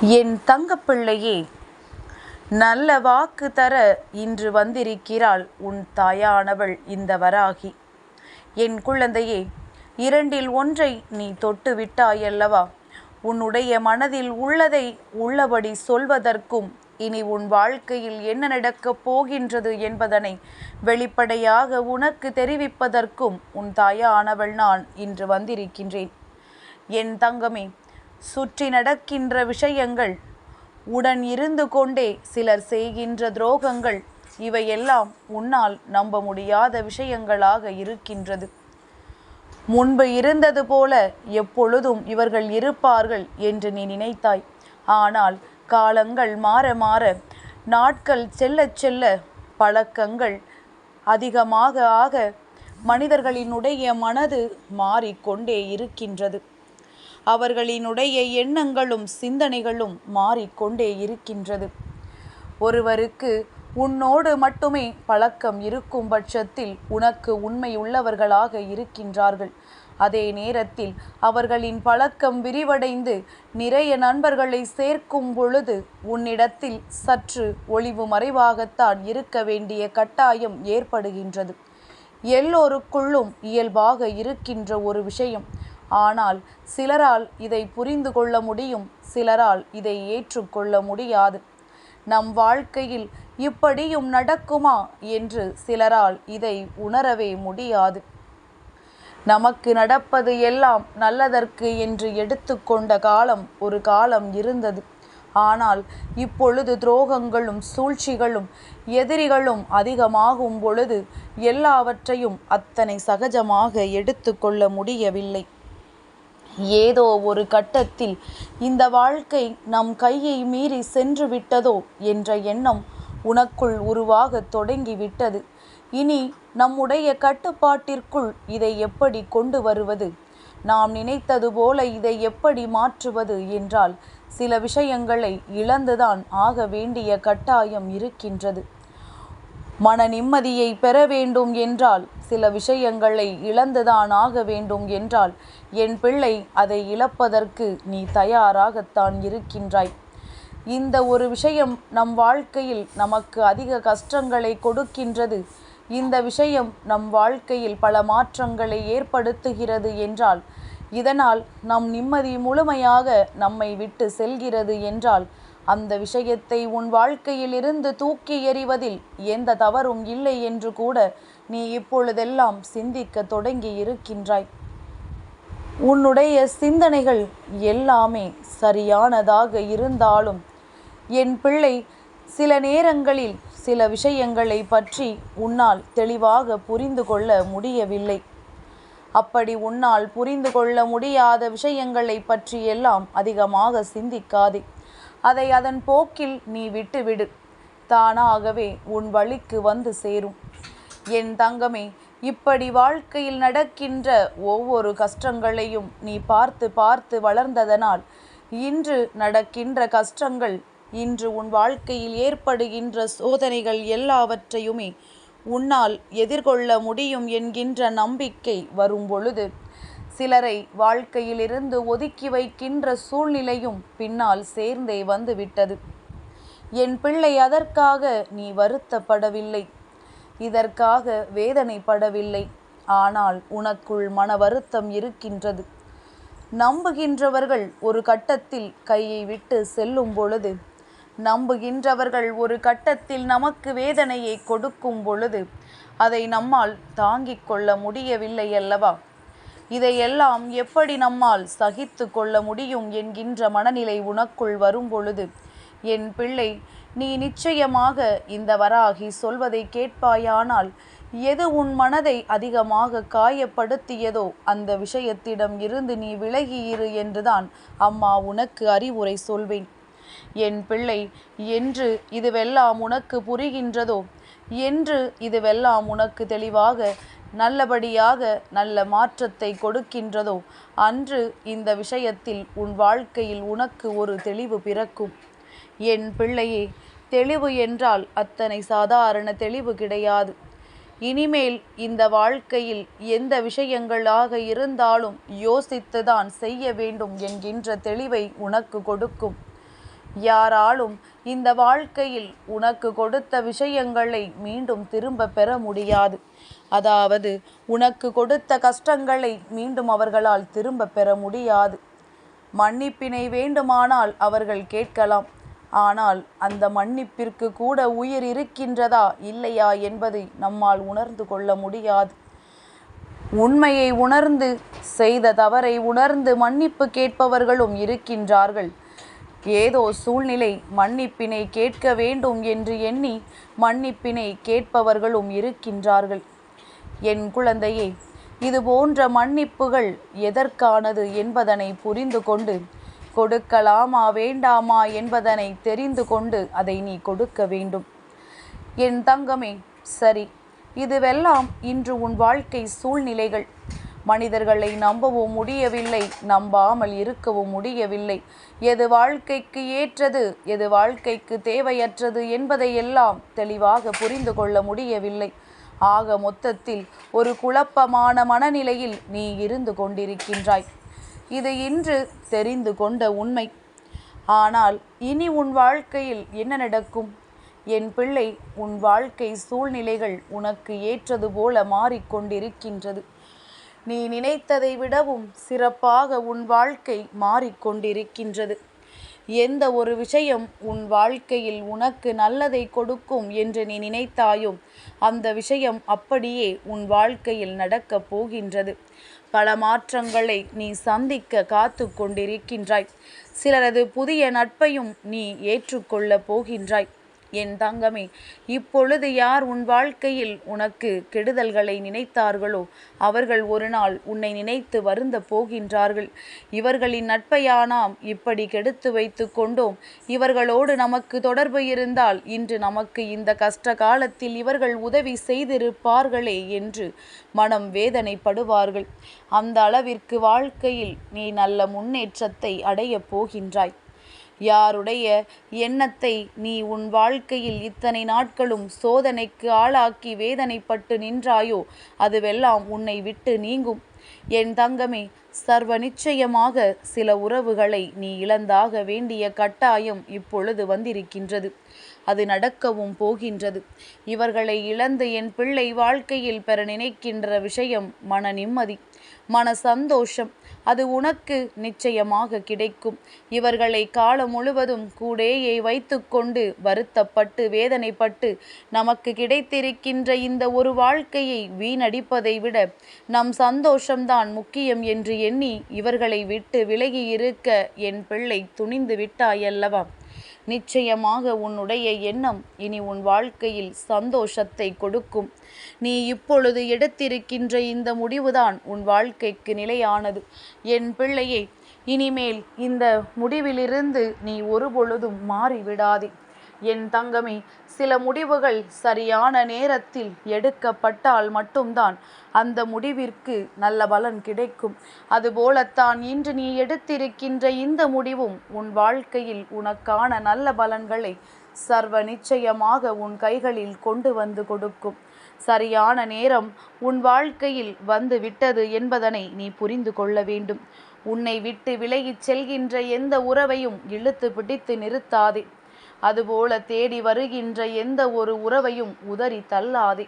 என் தங்கப்பிள்ளையே நல்ல வாக்கு தர இன்று வந்திருக்கிறாள் உன் தாயானவள் இந்த வராகி. என் குழந்தையே இரண்டில் ஒன்றை நீ தொட்டு விட்டாயல்லவா? உன்னுடைய மனதில் உள்ளதை உள்ளபடி சொல்வதற்கும் இனி உன் வாழ்க்கையில் என்ன நடக்கப் போகின்றது என்பதனை வெளிப்படையாக உனக்கு தெரிவிப்பதற்கும் உன் தாயானவள் நான் இன்று வந்திருக்கின்றேன். என் தங்கமே சுற்றி நடக்கின்ற விஷயங்கள் உடன் இருந்து கொண்டே சிலர் செய்கின்ற துரோகங்கள் இவையெல்லாம் உன்னால் நம்ப முடியாத விஷயங்களாக இருக்கின்றது. முன்பு இருந்தது போல எப்பொழுதும் இவர்கள் இருப்பார்கள் என்று நீ நினைத்தாய். ஆனால் காலங்கள் மாற மாற நாட்கள் செல்ல செல்ல பழக்கங்கள் அதிகமாக ஆக மனிதர்களினுடைய மனது மாறிக்கொண்டே இருக்கின்றது. அவர்களினுடைய எண்ணங்களும் சிந்தனைகளும் மாறிக்கொண்டே இருக்கின்றது. ஒருவருக்கு உன்னோடு மட்டுமே பழக்கம் இருக்கும் பட்சத்தில் உனக்கு உண்மையுள்ளவர்களாக இருக்கின்றார்கள். அதே நேரத்தில் அவர்களின் பழக்கம் விரிவடைந்து நிறைய நண்பர்களை சேர்க்கும் பொழுது உன்னிடத்தில் சற்று ஒளிவு மறைவாகத்தான் இருக்க வேண்டிய கட்டாயம் ஏற்படுகின்றது. எல்லோருக்குள்ளும் இயல்பாக இருக்கின்ற ஒரு விஷயம் ஆனால் சிலரால் இதை புரிந்து கொள்ள முடியும் சிலரால் இதை ஏற்றுக்கொள்ள முடியாது. நம் வாழ்க்கையில் இப்படியும் நடக்குமா என்று சிலரால் இதை உணரவே முடியாது. நமக்கு நடப்பது எல்லாம் நல்லதற்கு என்று எடுத்துக்கொண்ட காலம் ஒரு காலம் இருந்தது. ஆனால் இப்பொழுது துரோகங்களும் சூழ்ச்சிகளும் எதிரிகளும் அதிகமாகும் பொழுது எல்லாவற்றையும் அத்தனை சகஜமாக எடுத்துக்கொள்ள முடியவில்லை. ஏதோ ஒரு கட்டத்தில் இந்த வாழ்க்கை நம் கையை மீறி சென்று விட்டதோ என்ற எண்ணம் உனக்குள் உருவாகத் தொடங்கிவிட்டது. இனி நம்முடைய கட்டுப்பாட்டிற்குள் இதை எப்படி கொண்டு வருவது? நாம் நினைத்தது போல இதை எப்படி மாற்றுவது என்றால் சில விஷயங்களை இழந்துதான் ஆக வேண்டிய கட்டாயம் இருக்கின்றது. மன நிம்மதியை பெற வேண்டும் என்றால் சில விஷயங்களை இழந்துதான் ஆக வேண்டும் என்றால் என் பிள்ளை அதை இழப்பதற்கு நீ தயாராகத்தான் இருக்கின்றாய். இந்த ஒரு விஷயம் நம் வாழ்க்கையில் நமக்கு அதிக கஷ்டங்களை கொடுக்கின்றது. இந்த விஷயம் நம் வாழ்க்கையில் பல மாற்றங்களை ஏற்படுத்துகிறது என்றால் இதனால் நம் நிம்மதி முழுமையாக நம்மை விட்டு செல்கிறது என்றால் அந்த விஷயத்தை உன் வாழ்க்கையில் இருந்து தூக்கி எறிவதில் எந்த தவறும் இல்லை என்று கூட நீ இப்பொழுதெல்லாம் சிந்திக்க தொடங்கி இருக்கின்றாய் உன்னுடைய சிந்தனைகள் எல்லாமே சரியானதாக இருந்தாலும் என் பிள்ளை சில நேரங்களில் சில விஷயங்களை பற்றி உன்னால் தெளிவாக புரிந்து கொள்ள முடியவில்லை. அப்படி உன்னால் புரிந்து கொள்ள முடியாத விஷயங்களை பற்றியெல்லாம் அதிகமாக சிந்திக்காதே. அதை அதன் போக்கில் நீ விட்டுவிடு. தானாகவே உன் வழிக்கு வந்து சேரும். என் தங்கமே இப்படி வாழ்க்கையில் நடக்கின்ற ஒவ்வொரு கஷ்டங்களையும் நீ பார்த்து பார்த்து வளர்ந்ததனால் இன்று நடக்கின்ற கஷ்டங்கள் இன்று உன் வாழ்க்கையில் ஏற்படுகின்ற சோதனைகள் எல்லாவற்றையுமே உன்னால் எதிர்கொள்ள முடியும் என்கின்ற நம்பிக்கை வரும் பொழுது சிலரை வாழ்க்கையிலிருந்து ஒதுக்கி வைக்கின்ற சூழ்நிலையும் பின்னால் சேர்ந்தே வந்துவிட்டது. என் பிள்ளை அதற்காக நீ வருத்தப்படவில்லை. இதற்காக வேதனைப்படவில்லை. ஆனால் உனக்குள் மன வருத்தம் இருக்கின்றது. நம்புகின்றவர்கள் ஒரு கட்டத்தில் கையை விட்டு செல்லும் பொழுது நம்புகின்றவர்கள் ஒரு கட்டத்தில் நமக்கு வேதனையை கொடுக்கும் பொழுது அதை நம்மால் தாங்கிக் கொள்ள முடியவில்லை அல்லவா? இதையெல்லாம் எப்படி நம்மால் சகித்து கொள்ள முடியும் என்கின்ற மனநிலை உனக்குள் வரும் பொழுது? என் பிள்ளை நீ நிச்சயமாக இந்த வராகி சொல்வதை கேட்பாயானால் எது உன் மனதை அதிகமாக காயப்படுத்தியதோ அந்த விஷயத்திடம் இருந்து நீ விலகியிரு என்றுதான் அம்மா உனக்கு அறிவுரை சொல்வேன். என் பிள்ளை என்று இதுவெல்லாம் உனக்கு புரிகின்றதோ? என்று இதுவெல்லாம் உனக்கு தெளிவாக நல்லபடியாக நல்ல மாற்றத்தை கொடுக்கின்றதோ? அன்று இந்த விஷயத்தில் உன் வாழ்க்கையில் உனக்கு ஒரு தெளிவு பிறக்கும். என் பிள்ளையே தெளிவு என்றால் அத்தனை சாதாரண தெளிவு கிடையாது. இனிமேல் இந்த வாழ்க்கையில் எந்த விஷயங்களாக இருந்தாலும் யோசித்துதான் செய்ய வேண்டும் என்கின்ற தெளிவை உனக்கு கொடுக்கும். யாராலும் இந்த வாழ்க்கையில் உனக்கு கொடுத்த விஷயங்களை மீண்டும் திரும்ப பெற முடியாது. அதாவது உனக்கு கொடுத்த கஷ்டங்களை மீண்டும் அவர்களால் திரும்ப பெற முடியாது. மன்னிப்பினை வேண்டுமானால் அவர்கள் கேட்கலாம். ஆனால் அந்த மன்னிப்பிற்கு கூட உயிர் இருக்கின்றதா இல்லையா என்பதை நம்மால் உணர்ந்து கொள்ள முடியாது. உண்மையை உணர்ந்து செய்த தவறை உணர்ந்து மன்னிப்பு கேட்பவர்களும் இருக்கின்றார்கள். ஏதோ சூழ்நிலை மன்னிப்பினை கேட்க வேண்டும் என்று எண்ணி மன்னிப்பினை கேட்பவர்களும் இருக்கின்றார்கள். என் குழந்தையே இது போன்ற மன்னிப்புகள் எதற்கானது என்பதனை புரிந்து கொண்டு கொடுக்கலாமா வேண்டாமா என்பதனை தெரிந்து கொண்டு அதை நீ கொடுக்க வேண்டும். என் தங்கமே சரி இதுவெல்லாம் இன்று உன் வாழ்க்கை சூழ்நிலைகள். மனிதர்களை நம்பவும் முடியவில்லை நம்பாமல் இருக்கவும் முடியவில்லை. எது வாழ்க்கைக்கு ஏற்றது எது வாழ்க்கைக்கு தேவையற்றது என்பதையெல்லாம் தெளிவாக புரிந்து கொள்ள முடியவில்லை. ஆக மொத்தத்தில் ஒரு குழப்பமான மனநிலையில் நீ இருந்து கொண்டிருக்கின்றாய். இது இன்று தெரிந்து கொண்ட உண்மை. ஆனால் இனி உன் வாழ்க்கையில் என்ன நடக்கும்? என் பிள்ளை உன் வாழ்க்கை சூழ்நிலைகள் உனக்கு ஏற்றது போல மாறிக்கொண்டிருக்கின்றது. நீ நினைத்ததை விடவும் சிறப்பாக உன் வாழ்க்கை மாறிக்கொண்டிருக்கின்றது. எந்த ஒரு விஷயம் உன் வாழ்க்கையில் உனக்கு நல்லதை கொடுக்கும் என்று நீ நினைத்தாயும் அந்த விஷயம் அப்படியே உன் வாழ்க்கையில் நடக்கப் போகின்றது. பல மாற்றங்களை நீ சந்திக்க காத்து கொண்டிருக்கின்றாய் சிலரது புதிய நட்பையும் நீ ஏற்றுக்கொள்ளப் போகின்றாய். என் தங்கமே இப்பொழுது யார் உன் வாழ்க்கையில் உனக்கு கெடுதல்களை நினைத்தார்களோ அவர்கள் ஒரு நாள் உன்னை நினைத்து வருந்த போகின்றார்கள். இவர்களின் நட்பையா நாம் இப்படி கெடுத்து வைத்து கொண்டோம். இவர்களோடு நமக்கு தொடர்பு இருந்தால் இன்று நமக்கு இந்த கஷ்ட காலத்தில் இவர்கள் உதவி செய்திருப்பார்களே என்று மனம் வேதனைப்படுவார்கள். அந்த அளவிற்கு வாழ்க்கையில் நீ நல்ல முன்னேற்றத்தை அடையப் போகின்றாய். யாருடைய எண்ணத்தை நீ உன் வாழ்க்கையில் இத்தனை நாட்களும் சோதனைக்கு ஆளாக்கி வேதனைப்பட்டு நின்றாயோ அதுவெல்லாம் உன்னை விட்டு நீங்கும். என் தங்கமே சர்வ நிச்சயமாக சில உறவுகளை நீ இழந்தாக வேண்டிய கட்டாயம் இப்பொழுது வந்திருக்கின்றது. அது நடக்கவும் போகின்றது. இவர்களை இழந்து என் பிள்ளை வாழ்க்கையில் பெற நினைக்கின்ற விஷயம் மன நிம்மதி மன சந்தோஷம். அது உனக்கு நிச்சயமாக கிடைக்கும். இவர்களை காலம் முழுவதும் கூடேயே வைத்துக்கொண்டு வருத்தப்பட்டு வேதனைப்பட்டு நமக்கு கிடைத்திருக்கின்ற இந்த ஒரு வாழ்க்கையை வீணடிப்பதை விட நம் சந்தோஷம்தான் முக்கியம் என்று எண்ணி இவர்களை விட்டு விலகி இருக்க என் பிள்ளை துணிந்து விட்டாயல்லவா? நிச்சயமாக உன்னுடைய எண்ணம் இனி உன் வாழ்க்கையில் சந்தோஷத்தை கொடுக்கும். நீ இப்பொழுது எடுத்திருக்கின்ற இந்த முடிவுதான் உன் வாழ்க்கைக்கு நிலையானது. என் பிள்ளையே இனிமேல் இந்த முடிவிலிருந்து நீ ஒருபொழுதும் மாறிவிடாதே. என் தங்கமே சில முடிவுகள் சரியான நேரத்தில் எடுக்கப்பட்டால் மட்டும்தான் அந்த முடிவிற்கு நல்ல பலன் கிடைக்கும். அதுபோலத்தான் இன்று நீ எடுத்திருக்கின்ற இந்த முடிவும் உன் வாழ்க்கையில் உனக்கான நல்ல பலன்களை சர்வ நிச்சயமாக உன் கைகளில் கொண்டு வந்து கொடுக்கும். சரியான நேரம் உன் வாழ்க்கையில் வந்து விட்டது என்பதனை நீ புரிந்து கொள்ள வேண்டும். உன்னை விட்டு விலகிச் செல்கின்ற எந்த உறவையும் இழுத்து பிடித்து நிறுத்தாதே. அதுபோல தேடி வருகின்ற எந்த ஒரு உறவையும் உதறி தள்ளாதே.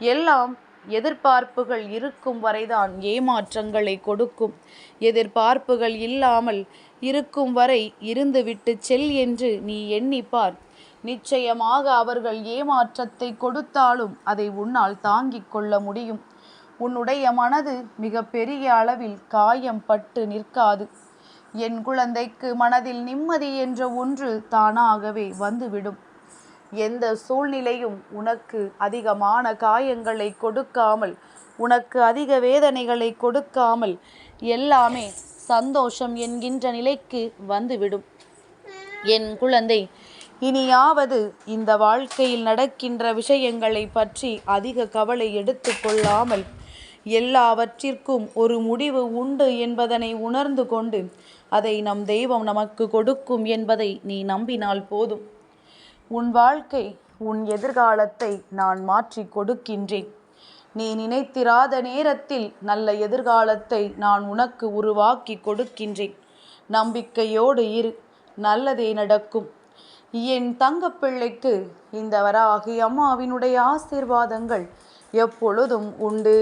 எல்லாம் எதிர்பார்ப்புகள் இருக்கும் வரைதான் ஏமாற்றங்களை கொடுக்கும். எதிர்பார்ப்புகள் இல்லாமல் இருக்கும் வரை இருந்துவிட்டு செல் என்று நீ எண்ணிப்பார் நிச்சயமாக அவர்கள் ஏமாற்றத்தை கொடுத்தாலும் அதை உன்னால் தாங்கிக் கொள்ள முடியும். உன்னுடைய மனது மிக பெரிய அளவில் காயம் பட்டு நிற்காது. என் குழந்தைக்கு மனதில் நிம்மதி என்ற ஒன்று தானாகவே வந்துவிடும். எந்த சூழ்நிலையும் உனக்கு அதிகமான காயங்களை கொடுக்காமல் உனக்கு அதிக வேதனைகளை கொடுக்காமல் எல்லாமே சந்தோஷம் என்கின்ற நிலைக்கு வந்துவிடும். என் குழந்தை இனியாவது இந்த வாழ்க்கையில் நடக்கின்ற விஷயங்களை பற்றி அதிக கவலை எடுத்துக்கொள்ளாமல் எல்லாவற்றிற்கும் ஒரு முடிவு உண்டு என்பதனை உணர்ந்து கொண்டு அதை நம் தெய்வம் நமக்கு கொடுக்கும் என்பதை நீ நம்பினால் போதும். உன் வாழ்க்கை உன் எதிர்காலத்தை நான் மாற்றி கொடுக்கின்றேன். நீ நினைத்திராத நேரத்தில் நல்ல எதிர்காலத்தை நான் உனக்கு உருவாக்கி கொடுக்கின்றேன். நம்பிக்கையோடு இரு நல்லதே நடக்கும். என் தங்கப்பிள்ளைக்கு இந்த வராகி அம்மாவினுடைய ஆசீர்வாதங்கள் எப்பொழுதும் உண்டு.